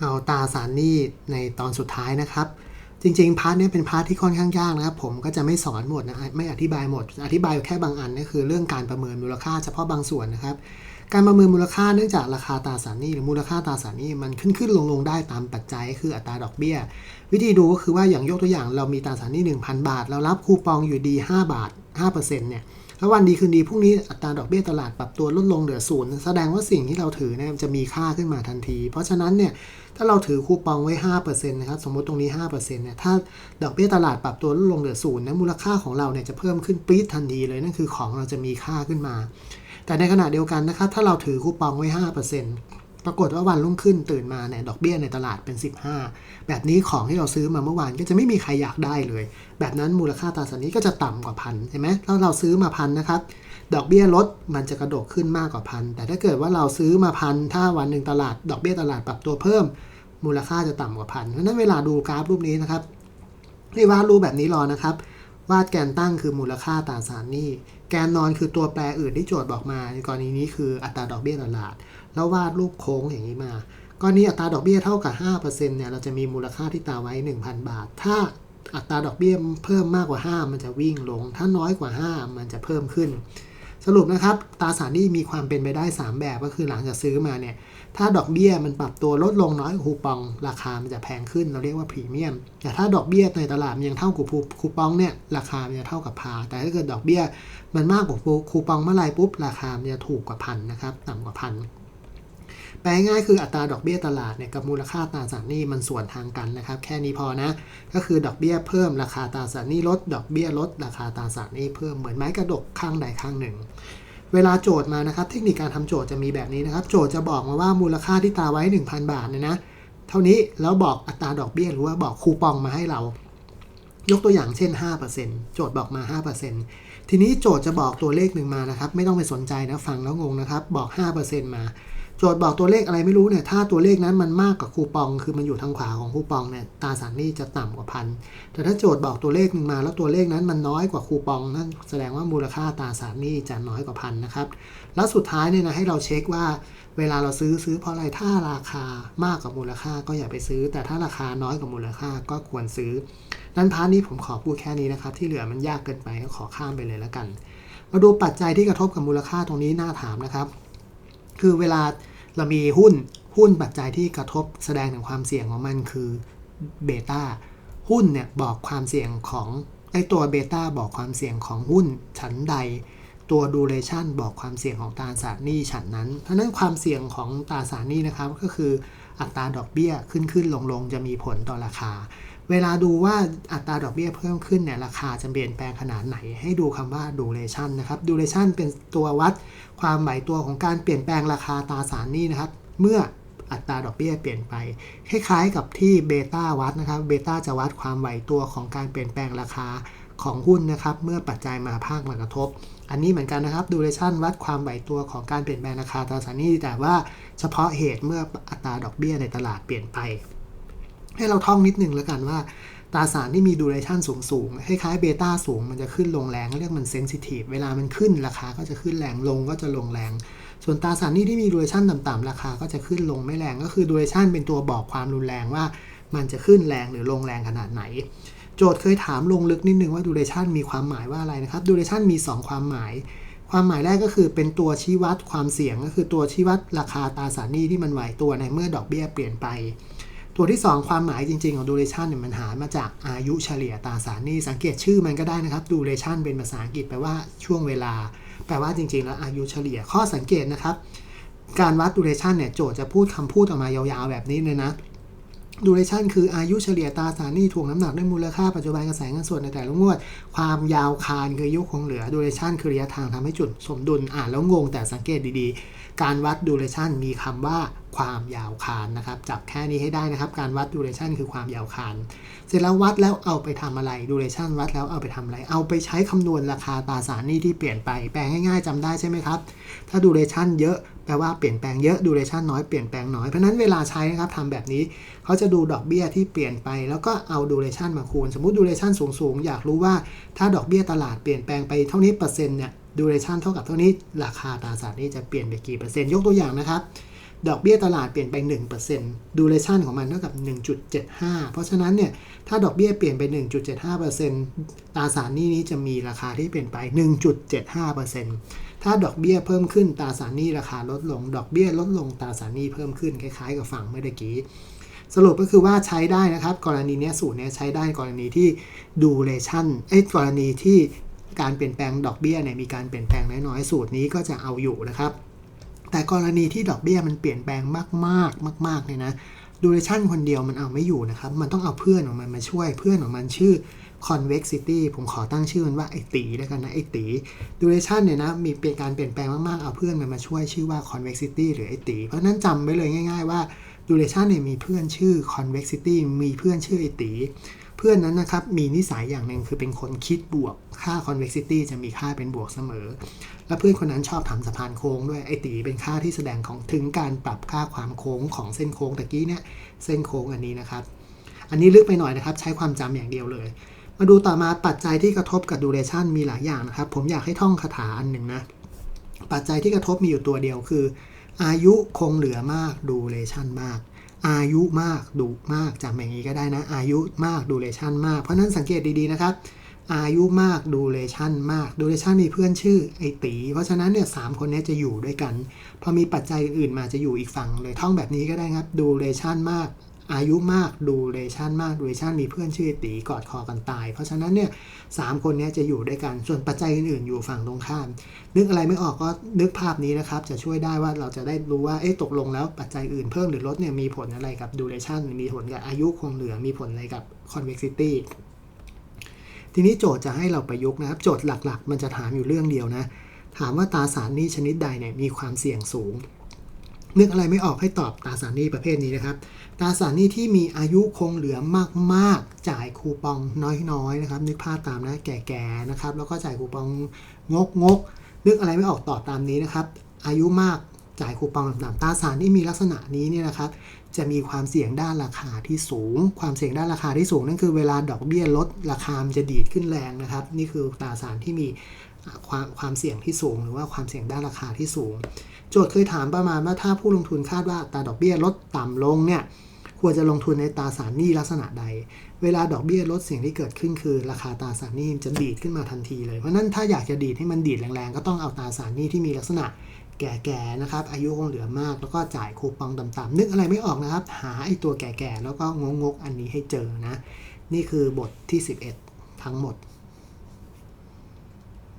เอาตราสารนี้ในตอนสุดท้ายนะครับ จริงๆพาร์ทเนี้ยเป็นพาร์ทที่ค่อนข้างยากนะครับ ผมก็จะไม่สอนหมดนะไม่อธิบายหมด อธิบายแค่บางอันก็คือเรื่องการประเมินมูลค่าเฉพาะบางส่วนนะครับ การประเมินมูลค่าเนื่องจากราคาตราสารนี้หรือมูลค่าตราสารนี้มันขึ้นขึ้นลงลงได้ตามปัจจัย คืออัตราดอกเบี้ย วิธีดูก็คือว่าอย่างยกตัวอย่างเรามีตราสารหนี้ 1,000 บาท เรารับคูปองอยู่ดี 5 บาท5%เนี่ย ถ้าวันดีคืนดีพรุ่งนี้อัตราดอกเบี้ยตลาดปรับตัวลดลงเหลือศูนย์แสดงว่าสิ่งที่เราถือเนี่ยจะมีค่าขึ้นมาทันที เพราะฉะนั้นเนี่ยถ้าเราถือคูปองไว้5%นะครับสมมติตรงนี้ 5%เนี่ยถ้าดอกเบี้ยตลาดปรับตัวลดลงเหลือศูนย์นะมูลค่าของเราเนี่ยจะเพิ่มขึ้นปี๊ดทันทีเลยนั่นคือของเราจะมีค่าขึ้นมา แต่ในขณะเดียวกันนะครับถ้าเราถือคูปองไว้ 5% ปรากฏว่าวันรุ่งขึ้นตื่นมาเนี่ยดอกเบี้ยในตลาดเป็น 15 แบบนี้ของที่เราซื้อมาเมื่อวานก็จะไม่มีใครอยากได้เลย แบบนั้นมูลค่าตราสารนี้ก็จะต่ำกว่าพันใช่ไหมถ้าเราซื้อมาพันนะครับดอกเบี้ยลดมันจะกระโดดขึ้นมากกว่าพันแต่ถ้าเกิดว่าเราซื้อมาพันถ้าวันหนึ่งตลาด ดอกเบี้ยตลาดปรับตัวเพิ่ม มูลค่าจะต่ำกว่าพันเพราะฉะนั้นเวลาดูกราฟรูปนี้นะครับให้วาดรูปแบบนี้รอนะครับ วาดแกนตั้งคือมูลค่าตราสารหนี้ แกนนอนคือตัวแปรอื่นที่โจทย์บอกมาในกรณีนี้คืออัตราดอกเบี้ยตลาด แล้ววาดรูปโค้งอย่างนี้มากรณีอัตราดอกเบี้ยเท่ากับ5%เนี่ยเราจะมีมูลค่าที่ตาไว้ 1,000 บาท ถ้าอัตราดอกเบี้ยเพิ่มมากกว่า 5 มันจะวิ่งลง ถ้าน้อยกว่า 5 มันจะเพิ่มขึ้น สรุปนะครับตราสารหนี้มีความเป็นไปได้ 3 แบบก็คือหลังจากซื้อมาเนี่ยถ้าดอกเบี้ยมันปรับตัวลดลงน้อยกว่าคูปอง ราคามันจะแพงขึ้นเราเรียกว่าพรีเมียม แต่ถ้าดอกเบี้ยในตลาดมันยังเท่ากับคูปองเนี่ยราคามันจะเท่ากับพา แต่ถ้าเกิดดอกเบี้ยมันมากกว่าคูปองเมื่อไรปุ๊บราคามันจะถูกกว่าพันนะครับต่ำกว่าพัน แปลง่ายคืออัตราดอกเบี้ยตลาดเนี่ยกับมูลค่าตราสารหนี้มันส่วนทางกันนะครับ แค่นี้พอนะ ก็คือดอกเบี้ยเพิ่มราคาตราสารหนี้ลด ดอกเบี้ยลด ราคาตราสารหนี้เพิ่มเหมือนไม้กระดกข้างใดข้างหนึ่ง เวลาโจทย์มานะครับ เทคนิคการทำโจทย์จะมีแบบนี้นะครับ โจทย์จะบอกมาว่ามูลค่าที่ตาไว้ 1,000 บาทเนี่ยนะ เท่านี้แล้วบอกอัตราดอกเบี้ยหรือว่าบอกคูปองมาให้เรา ยกตัวอย่างเช่น 5%โจทย์บอกมา 5%ทีนี้โจทย์จะบอกตัวเลขหนึ่งมานะครับ ไม่ต้องไปสนใจนะฟังแล้วงงนะครับ บอก 5%มา โจทย์บอกตัวเลขอะไรไม่รู้เนี่ย ถ้าตัวเลขนั้นมันมากกว่าคูปอง คือมันอยู่ทางขวาของคูปองเนี่ยตราสารหนี้จะต่ำกว่าพัน แต่ถ้าโจทย์บอกตัวเลขหนึ่งมา แล้วตัวเลขนั้นมันน้อยกว่าคูปอง นั่นแสดงว่ามูลค่าตราสารหนี้จะน้อยกว่าพันนะครับ แล้วสุดท้ายเนี่ยนะให้เราเช็คว่า เวลาเราซื้อซื้อเพราะอะไร ถ้าราคามากกว่ามูลค่าก็อย่าไปซื้อ แต่ถ้าราคาน้อยกว่ามูลค่าก็ควรซื้อ นั้นพาร์ทนี้ผมขอพูดแค่นี้นะครับ ที่เหลือมันยากเกินไปก็ขอข้ามไปเลยแล้วกัน มาดูปัจจัยที่กระทบกับมูลค่าตรงนี้น่าถามนะครับ คือเวลา เรามีหุ้นหุ้นปัจจัยที่กระทบแสดงถึงความเสี่ยงของมันคือเบต้าหุ้นเนี่ยบอกความเสี่ยงของไอตัวเบต้าบอกความเสี่ยงของหุ้นฉันใด ตัวดูเรชันบอกความเสี่ยงของตราสารหนี้ฉันนั้นเพราะนั้นความเสี่ยงของตราสารหนี้นะครับก็คืออัตราดอกเบี้ยขึ้นขึ้นลงลงจะมีผลต่อราคา เวลาดูว่าอัตราดอกเบี้ยเพิ่มขึ้นเนี่ยราคาจะเปลี่ยนแปลงขนาดไหน ให้ดูคำว่า duration นะครับ duration เป็นตัววัดความไหวตัวของการเปลี่ยนแปลงราคาตราสารหนี้นะครับ เมื่ออัตราดอกเบี้ยเปลี่ยนไป คล้ายๆกับที่เบต้าวัดนะครับเบต้าจะวัดความไหวตัวของการเปลี่ยนแปลงราคาของหุ้นนะครับ เมื่อปัจจัยมาภาคมากระทบ อันนี้เหมือนกันนะครับ duration วัดความไหวตัวของการเปลี่ยนแปลงราคาตราสารหนี้แต่ว่าเฉพาะเหตุเมื่ออัตราดอกเบี้ยในตลาดเปลี่ยนไป ให้เราท่องนิดนึงแล้วกันว่าตราสารที่มีดูเรชันสูงสูงคล้ายๆเบต้าสูง มันจะขึ้นลงแรงเรียกมันเซนซิทีฟเวลามันขึ้นราคาก็จะขึ้นแรงลงก็จะลงแรง ส่วนตราสารนี้ที่มีดูเรชันต่ำๆราคาก็จะขึ้นลงไม่แรง ก็คือดูเรชันเป็นตัวบอกความรุนแรงว่า มันจะขึ้นแรงหรือลงแรงขนาดไหน โจทย์เคยถามลงลึกนิดนึงว่าดูเรชันมีความหมายว่าอะไรนะครับดูเรชันมี 2 ความหมาย ความหมายแรกก็คือเป็นตัวชี้วัดความเสี่ยงก็คือตัวชี้วัดราคาตราสารหนี้ที่มันไหวตัวในเมื่อดอกเบี้ยเปลี่ยนไป ตัวที่ 2 ความหมายจริง ๆ ของ duration เนี่ยมันหามาจากอายุเฉลี่ยตราสารหนี้สังเกตชื่อมันก็ได้นะครับ duration เป็นภาษาอังกฤษแปลว่าช่วงเวลา แปลว่าจริง ๆ แล้วอายุเฉลี่ยข้อสังเกตนะครับ การวัด duration เนี่ยโจทย์จะพูดคำพูดออกมายาวๆแบบนี้เลยนะ duration คืออายุเฉลี่ยตราสารหนี้ถ่วงน้ำหนักด้วยมูลค่าปัจจุบันกระแสเงินสดในแต่ละงวด ความยาวคานคืออายุคงเหลือ duration คือระยะทางทำให้จุดสมดุลอ่านแล้วงงแต่สังเกตดีๆ การวัด duration มีคำว่าความยาวคานนะครับจับแค่นี้ให้ได้นะครับ การวัด duration คือความยาวคาน เสร็จแล้ววัดแล้วเอาไปทำอะไร duration วัดแล้วเอาไปทำอะไร เอาไปใช้คำนวณราคาตราสารหนี้ที่เปลี่ยนไปแปลงง่ายๆจำได้ใช่ไหมครับ ถ้า duration เยอะแปลว่าเปลี่ยนแปลงเยอะ duration น้อยเปลี่ยนแปลงน้อยเพราะนั้นเวลาใช้นะครับทำแบบนี้เขาจะดูดอกเบี้ยที่เปลี่ยนไป แล้วก็เอา duration มาคูณ สมมติ duration สูงๆอยากรู้ว่าถ้าดอกเบี้ยตลาดเปลี่ยนแปลงไปเท่านี้เปอร์เซ็นต์เนี่ย duration เท่ากับเท่านี้ราคาตราสารหนี้จะเปลี่ยนไปกี่เปอร์เซ็นต์ยกตัวอย่างนะครับ ดอกเบี้ยตลาดเปลี่ยนไป 1% duration ของมันเท่ากับ 1.75 เพราะฉะนั้นเนี่ย ถ้าดอกเบี้ยเปลี่ยนไป 1.75%ตราสารหนี้นี้จะมีราคาที่เปลี่ยนไป 1.75%ถ้าดอกเบี้ยเพิ่มขึ้นตราสารหนี้ราคาลดลง ดอกเบี้ยลดลงตราสารหนี้เพิ่มขึ้นคล้ายๆ กับฝั่งเมื่อกี้ สรุปก็คือว่าใช้ได้นะครับ กรณีนี้สูตรนี้ใช้ได้กรณีที่ duration เอ้กรณีที่การเปลี่ยนแปลงดอกเบี้ยเนี่ยมีการเปลี่ยนแปลงน้อยๆ สูตรนี้ก็จะเอาอยู่นะครับ แต่กรณีที่ดอกเบี้ยมันเปลี่ยนแปลงมาก ๆ มากๆเนี่ยนะดูเรชั่นคนเดียวมันเอาไม่อยู่นะครับ มันต้องเอาเพื่อนของมันมาช่วย เพื่อนของมันชื่อ convexity ผมขอตั้งชื่อมันว่าไอตีแล้วกันนะไอตีดูเรชั่นเนี่ยนะมีเปลี่ยนการเปลี่ยนแปลงมาก ๆ เอาเพื่อนมันมาช่วยชื่อว่า convexity หรือไอตีเพราะนั้นจำไว้เลยง่าย ๆ ว่า ดูเรชั่นเนี่ยมีเพื่อนชื่อ convexity มีเพื่อนชื่อไอตี เพื่อนนั้นนะครับมีนิสัยอย่างหนึ่งคือเป็นคนคิดบวก ค่า convexity จะมีค่าเป็นบวกเสมอ และเพื่อนคนนั้นชอบทำสะพานโค้งด้วยไอตีเป็นค่าที่แสดงของถึงการปรับค่าความโค้งของเส้นโค้งตะกี้เนี่ยเส้นโค้งอันนี้นะครับ อันนี้ลึกไปหน่อยนะครับ ใช้ความจำอย่างเดียวเลย มาดูต่อมาปัจจัยที่กระทบกับดูเรชันมีหลายอย่างนะครับ ผมอยากให้ท่องคาถาอันหนึ่งนะปัจจัยที่กระทบมีอยู่ตัวเดียวคือ อายุคงเหลือมากดูเลชันมาก อายุมากดูมากจำอย่างนี้ก็ได้นะ อายุมากดูเลชันมาก เพราะนั้นสังเกตดีๆนะครับ อายุมากดูเลชันมากดูเลชันมีเพื่อนชื่อไอตี เพราะฉะนั้นเนี่ยสามคนนี้จะอยู่ด้วยกัน พอมีปัจจัยอื่นมาจะอยู่อีกฝั่งเลยท่องแบบนี้ก็ได้ครับดูเลชันมาก อายุมากดูเรชันมากดูเรชันมีเพื่อนชื่อตีกอดคอกันตาย เพราะฉะนั้นเนี่ยสามคนนี้จะอยู่ด้วยกันส่วนปัจจัยอื่นๆอยู่ฝั่งตรงข้าม นึกอะไรไม่ออกก็นึกภาพนี้นะครับ จะช่วยได้ว่าเราจะได้รู้ว่าเอ๊ะตกลงแล้วปัจจัยอื่นเพิ่มหรือลดเนี่ยมีผลอะไรกับ duration มีผลกับอายุคงเหลือมีผลอะไรกับ convexity ทีนี้โจทย์จะให้เราประยุกต์นะครับ โจทย์หลักๆ มันจะถามอยู่เรื่องเดียวนะ ถามว่าตราสารหนี้ชนิดใดเนี่ยมีความเสี่ยงสูง นึกอะไรไม่ออกให้ตอบตราสารหนี้ประเภทนี้นะครับ ตราสารหนี้ที่มีอายุคงเหลือมากๆ จ่ายคูปองน้อยๆนะครับ นึกภาพตามนะแก่ๆนะครับ แล้วก็จ่ายคูปองงกงกนึกอะไรไม่ออกตอบตามนี้นะครับ อายุมากจ่ายคูปองต่ำๆตราสารที่มีลักษณะนี้เนี่ยนะครับ จะมีความเสี่ยงด้านราคาที่สูง ความเสี่ยงด้านราคาที่สูงนั่นคือเวลาดอกเบี้ยลดราคามันจะดีดขึ้นแรงนะครับ นี่คือตราสารที่มี ความความเสี่ยงที่สูง หรือว่าความเสี่ยงด้านราคาที่สูง โจทย์เคยถามประมาณว่าถ้าผู้ลงทุนคาดว่าตราดอกเบี้ยลดต่ำลงเนี่ยควรจะลงทุนในตราสารหนี้ลักษณะใด เวลาดอกเบี้ยลดสิ่งที่เกิดขึ้นคือ ราคาตราสารหนี้จะดีดขึ้นมาทันทีเลย เพราะนั้นถ้าอยากจะดีดให้มันดีดแรงๆ ก็ต้องเอาตราสารหนี้ที่มีลักษณะแก่ๆนะครับ อายุคงเหลือมาก แล้วก็จ่ายคูปองต่ำๆนึกอะไรไม่ออกนะครับ หาไอ้ตัวแก่ๆ แล้วก็งงๆ อันนี้ให้เจอนะ นี่คือบทที่ 11 ทั้งหมด